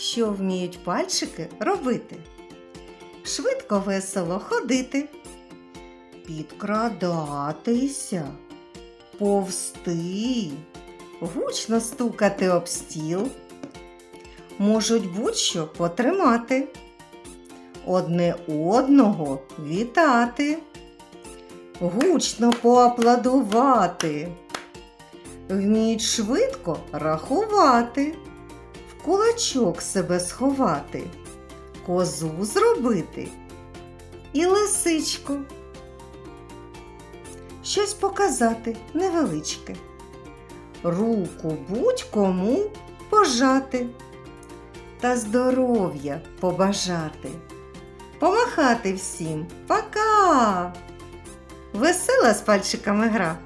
що вміють пальчики робити. Швидко весело ходити, підкрадатися, повсти, гучно стукати об стіл, можуть будь-що потримати, одне одного вітати, гучно поаплодувати, вміють швидко рахувати, кулачок себе сховати, козу зробити і лисичку. Щось показати невеличке. Руку будь-кому пожати та здоров'я побажати. Помахати всім. Пока! Весела з пальчиками гра.